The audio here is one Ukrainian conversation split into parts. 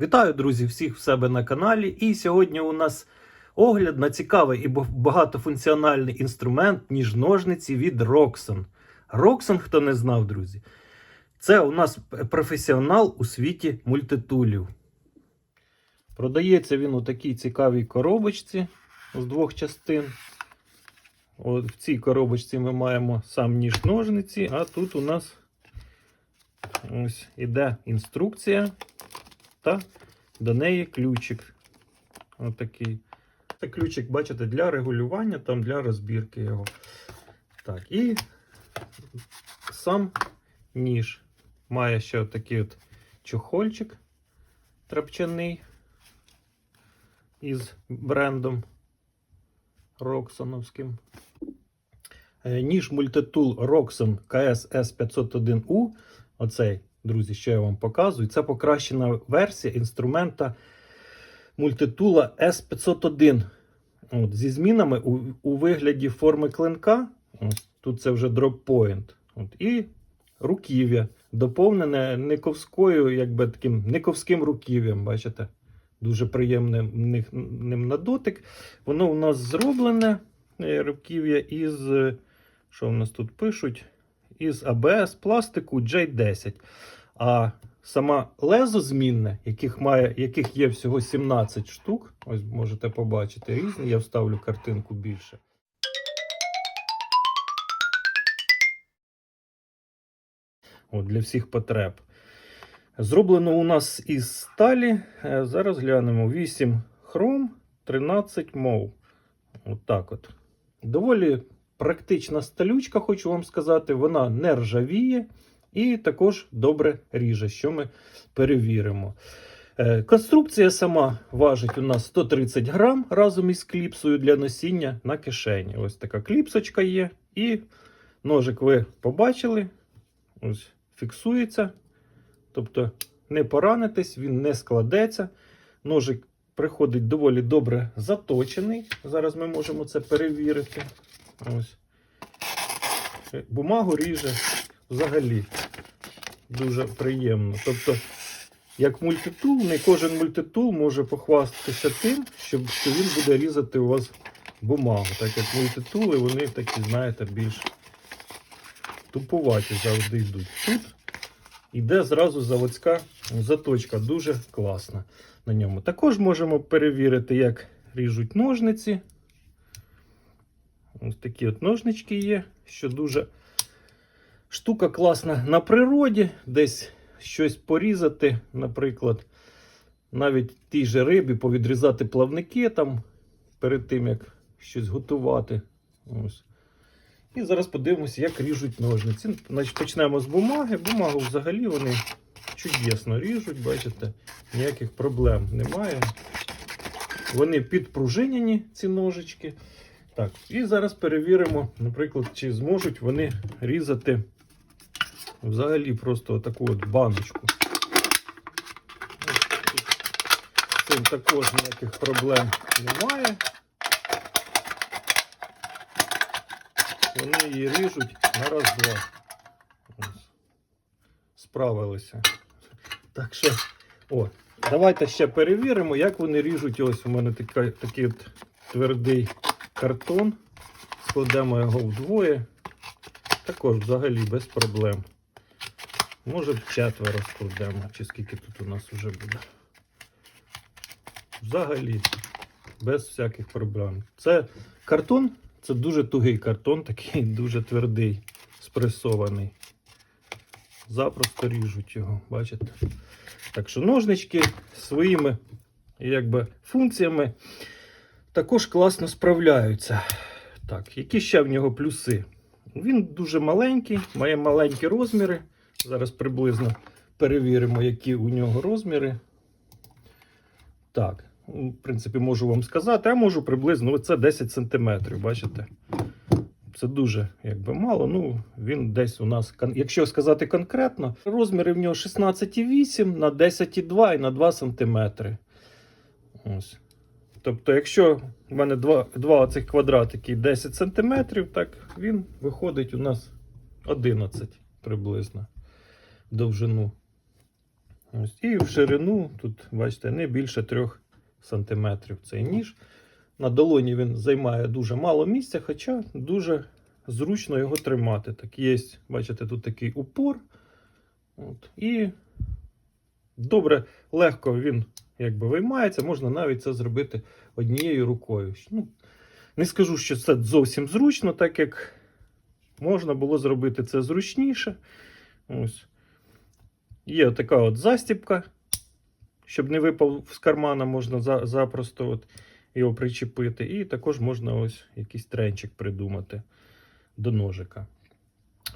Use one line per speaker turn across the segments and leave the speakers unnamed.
Вітаю, друзі, всіх в себе на каналі. І сьогодні у нас огляд на цікавий і багатофункціональний інструмент ніж ножниці від Roxon. Roxon, хто не знав, друзі, це у нас професіонал у світі мультитулів. Продається він у такій цікавій коробочці з двох частин. От в цій коробочці ми маємо сам ніж ножниці, а тут у нас ось іде інструкція та до неї ключик. Отакий. Це ключик, бачите, для регулювання, там для розбірки його. Так, і сам ніж має ще отакий от чохольчик трапчаний із брендом Роксоновським. Е, Ніж мультитул Roxon KS S501U. Оцей, друзі, що я вам показую. Це покращена версія інструмента мультитула S501. От, зі змінами у, у вигляді форми клинка. Ось, тут це вже дроп і руків'я, доповнене никовською, якби таким никовським руків'ям. Бачите? Дуже приємним ним на дотик. Воно у нас зроблене е, руків'я із. е, Що в нас тут пишуть? Із АБС пластику J10. А сама лезо змінне, яких, має, яких є всього 17 штук. Ось можете побачити різні. Я вставлю картинку більше. От, для всіх потреб. Зроблено у нас із сталі. Е, Зараз глянемо 8 хром, 13 мов. От так от. Доволі практична сталючка, хочу вам сказати. Вона не ржавіє і також добре ріже, що ми перевіримо. Е, Конструкція сама важить у нас 130 грам разом із кліпсою для носіння на кишені. Ось така кліпсочка є. І ножик ви побачили. Ось фіксується. Тобто не поранитесь, він не складеться. Ножик приходить доволі добре заточений. Зараз ми можемо це перевірити. Ось. Бумагу ріже взагалі дуже приємно. Тобто, як мультитул, не кожен мультитул може похвастатися тим, що, він буде різати у вас бумагу. Так як мультитули, вони такі, знаєте, більш тупуваті завжди йдуть. Тут іде зразу заводська заточка, дуже класна на ньому. Також можемо перевірити, як ріжуть ножниці. Ось такі от ножнички є, що дуже штука класна на природі, десь щось порізати, наприклад, навіть тій же рибі повідрізати плавники там перед тим, як щось готувати. Ось. І зараз подивимося, як ріжуть ножниці. Значить, почнемо з бумаги. Бумагу взагалі вони чудесно ріжуть, бачите, ніяких проблем немає. Вони підпружинені, ці ножички. Так, і зараз перевіримо, наприклад, чи зможуть вони різати взагалі просто таку от баночку. З цим також ніяких проблем немає. Вони її ріжуть на раз-два. Справилися. Так що, о, давайте ще перевіримо, як вони ріжуть. Ось у мене така, такий от твердий картон. Складемо його вдвоє. Також взагалі без проблем. Може четверо складемо, чи скільки тут у нас вже буде. Взагалі, без всяких проблем. Це картон, це дуже тугий картон, такий дуже твердий, спресований. Запросто ріжуть його, бачите? Так що ножнички своїми якби, функціями також класно справляються. Так, які ще в нього плюси? Він дуже маленький, має маленькі розміри. Зараз приблизно перевіримо, які у нього розміри. Так, в принципі, можу вам сказати, а можу приблизно це 10 см, бачите? Це дуже якби мало. Ну, він десь у нас, якщо сказати конкретно, розміри в нього 16,8 на 10,2 і на 2 см. Ось. Тобто, якщо в мене два, два оцих квадратики 10 см, так він виходить у нас 11 приблизно довжину. Ось. І в ширину, тут, бачите, не більше 3 см цей ніж. На долоні він займає дуже мало місця, хоча дуже зручно його тримати. Так є, бачите, тут такий упор. От. І добре, легко він якби виймається, можна навіть це зробити однією рукою. Ну, не скажу, що це зовсім зручно, так як можна було зробити це зручніше. Ось. Є така от застіпка, щоб не випав з кармана, можна за, запросто от його причепити. І також можна ось якийсь тренчик придумати до ножика.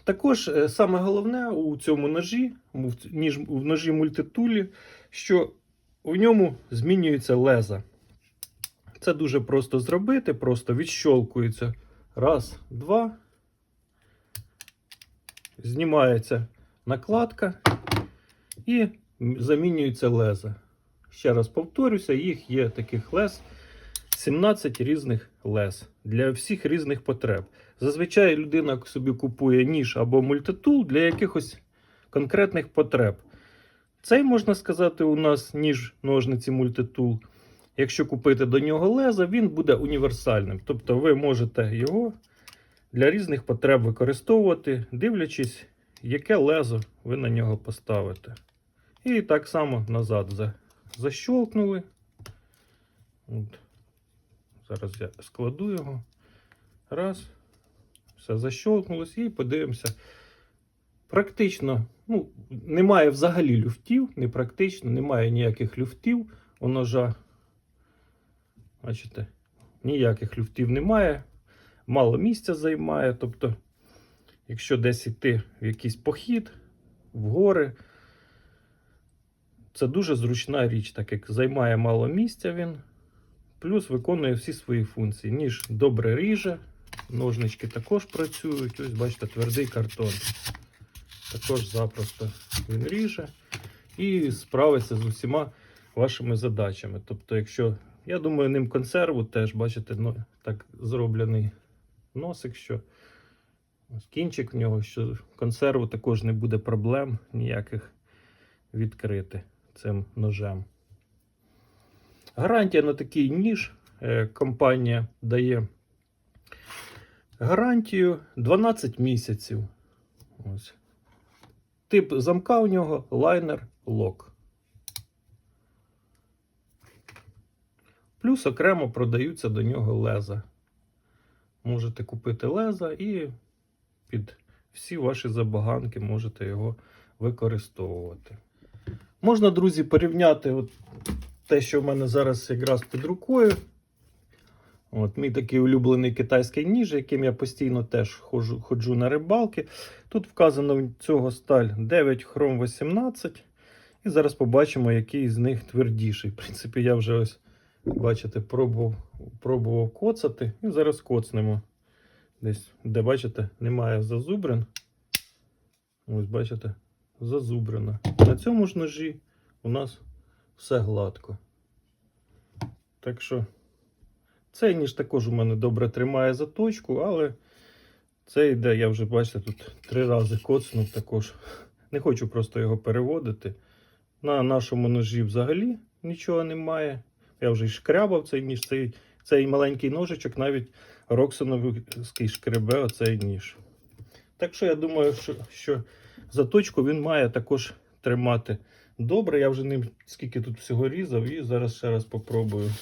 Також е, саме головне у цьому ножі, ніж в ножі мультитулі, що у ньому змінюється леза. Це дуже просто зробити, просто відщолкується. Раз, два. Знімається накладка і замінюється леза. Ще раз повторюся, їх є таких лез 17 різних лез для всіх різних потреб. Зазвичай людина собі купує ніж або мультитул для якихось конкретних потреб. Цей, можна сказати, у нас ніж ножниці мультитул. Якщо купити до нього леза, він буде універсальним. Тобто ви можете його для різних потреб використовувати, дивлячись, яке лезо ви на нього поставите. І так само назад за- защолкнули. От. Зараз я складу його. Раз. Все защолкнулось і подивимося. Практично, ну, немає взагалі люфтів, не практично, немає ніяких люфтів у ножа. Бачите, ніяких люфтів немає. Мало місця займає. Тобто, якщо десь йти в якийсь похід, в гори, це дуже зручна річ, так як займає мало місця він. Плюс виконує всі свої функції. Ніж добре ріже, ножнички також працюють. Ось, бачите, твердий картон. Також запросто він ріже і справиться з усіма вашими задачами. Тобто, якщо, я думаю, ним консерву теж, бачите, ну, так зроблений носик, що ось кінчик в нього, що консерву також не буде проблем ніяких відкрити цим ножем. Гарантія на такий ніж е, компанія дає гарантію 12 місяців. Ось. Тип замка у нього лайнер лок. Плюс окремо продаються до нього леза. Можете купити леза і під всі ваші забаганки можете його використовувати. Можна, друзі, порівняти от те, що в мене зараз якраз під рукою. От, Мій такий улюблений китайський ніж, яким я постійно теж ходжу, ходжу на рибалки. Тут вказано в цього сталь 9 хром 18. І зараз побачимо, який з них твердіший. В принципі, я вже ось, бачите, пробував, пробував коцати. І зараз коцнемо. Десь, де бачите, немає зазубрин. Ось, бачите, зазубрина. На цьому ж ножі у нас все гладко. Так що. Цей ніж також у мене добре тримає заточку, але це йде, я вже бачите, тут три рази коцнув також. Не хочу просто його переводити. На нашому ножі взагалі нічого немає. Я вже й шкрябав цей ніж, цей, цей маленький ножичок, навіть Роксоновський шкребе оцей ніж. Так що я думаю, що, що заточку він має також тримати добре. Я вже ним скільки тут всього різав, і зараз ще раз попробую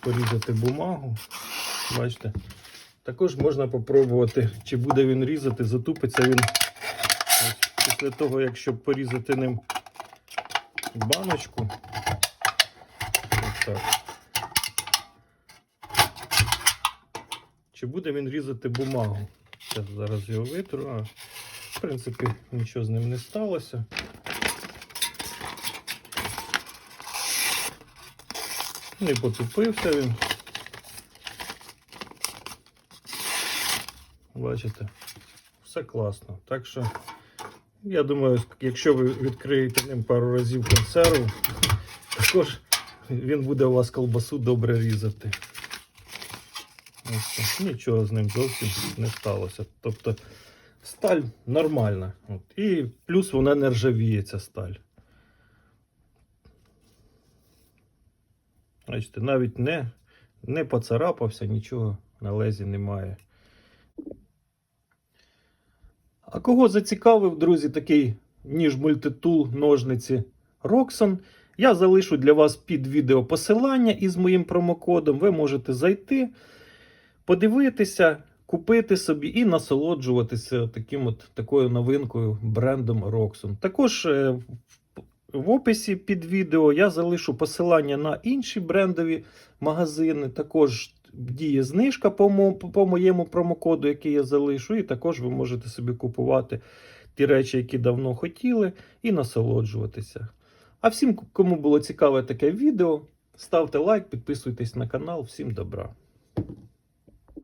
порізати бумагу. Бачите? Також можна попробувати, чи буде він різати, затупиться він після того, якщо порізати ним баночку. Ось так. Чи буде він різати бумагу? Зараз, його витру. Принципі, нічого з ним не сталося. Не потупився він. Бачите, все класно. Так що, я думаю, якщо ви відкриєте ним пару разів консерву, також він буде у вас колбасу добре різати. Ось. Нічого з ним зовсім не сталося. Тобто Сталь нормальна. От. І плюс вона не ржавіє, ця сталь. Бачите, навіть не не поцарапався, нічого на лезі немає. А кого зацікавив, друзі, такий ніж мультитул ножниці Роксон? я залишу для вас під відео посилання із моїм промокодом. Ви можете зайти, подивитися купити собі і насолоджуватися таким от, такою новинкою брендом Roxxon. Також е, в- описі під відео я залишу посилання на інші брендові магазини. Також діє знижка по, мо- по моєму промокоду, який я залишу. І також ви можете собі купувати ті речі, які давно хотіли, і насолоджуватися. А всім, кому було цікаве таке відео, ставте лайк, підписуйтесь на канал. Всім добра!